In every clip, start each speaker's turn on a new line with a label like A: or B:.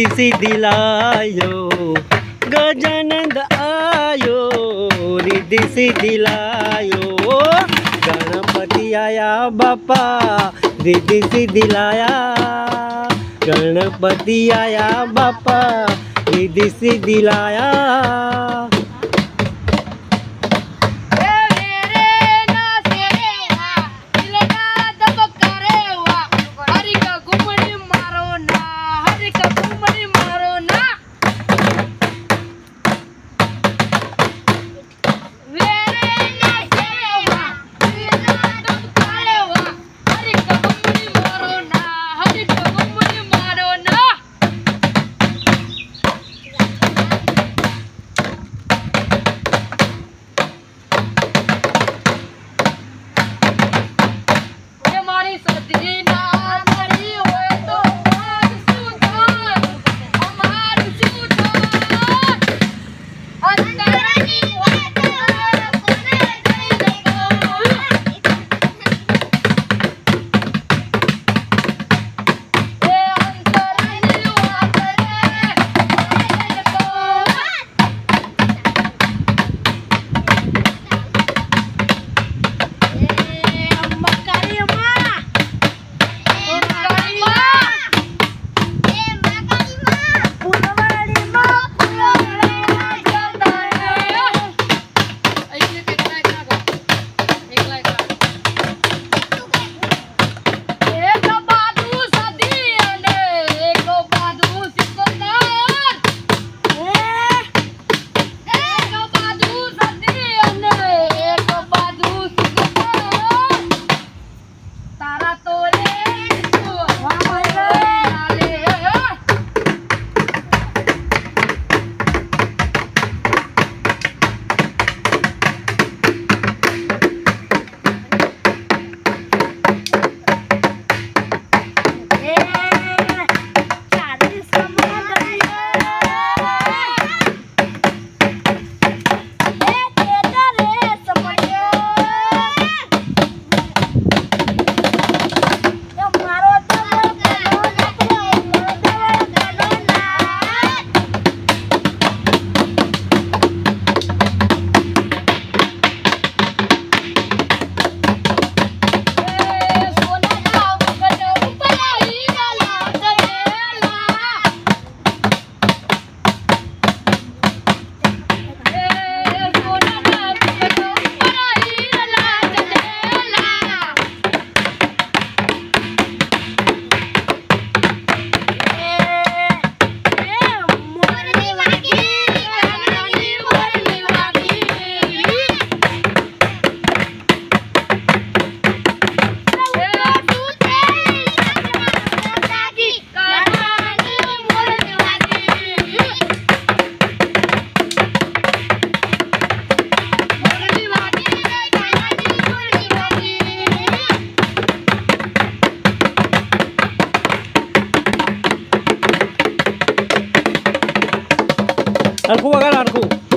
A: સીધી સીધી લાયો
B: ગજાનંદ આયો રીધી સીધી લાયો ગણપતિ આયા બાપા રીધી સીધી લાયા ગણપતિ આયા બાપા રીધી સીધી લાયા
C: 그.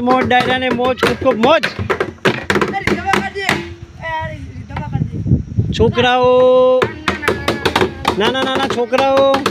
C: મોજ મોજ ડાયરાને મોજ ખૂબ ખૂબ મોજ. છોકરાઓ નાના નાના છોકરાઓ.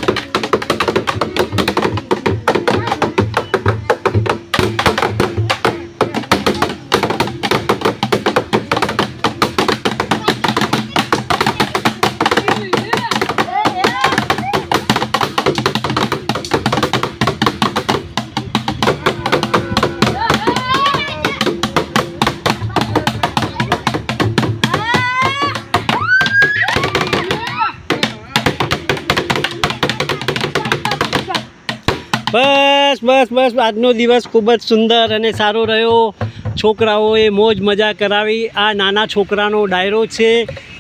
C: બસ બસ બસ. આજનો દિવસ ખૂબ જ સુંદર અને સારો રહ્યો. છોકરાઓએ મોજ મજા કરાવી. આ નાના છોકરાનો ડાયરો છે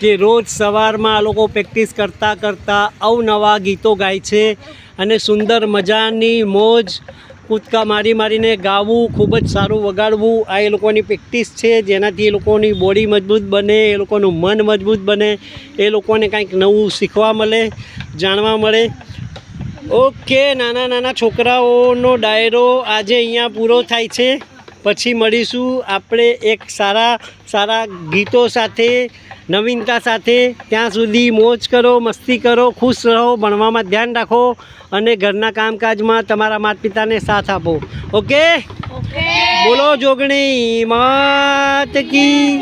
C: કે રોજ સવારમાં આ લોકો પ્રેક્ટિસ કરતાં કરતાં અવનવા ગીતો ગાય છે અને સુંદર મજાની મોજ કૂદકા મારી મારીને ગાવું, ખૂબ જ સારું વગાડવું. આ એ લોકોની પ્રેક્ટિસ છે. જેનાથી એ લોકોની બોડી મજબૂત બને, એ લોકોનું મન મજબૂત બને, એ લોકોને કાંઈક નવું શીખવા મળે, જાણવા મળે. ઓકે નાના નાના છોકરાઓનો ડાયરો આજે અહીંયા પૂરો થાય છે. પછી મળીશું આપણે એક સારા સારા ગીતો સાથે નવીનતા સાથે. ત્યાં સુધી મોજ કરો મસ્તી કરો ખુશ રહો ભણવામાં ધ્યાન રાખો અને ઘરના કામકાજમાં તમારા માતા પિતાને સાથ આપો. ઓકે? બોલો જોગણી માત કી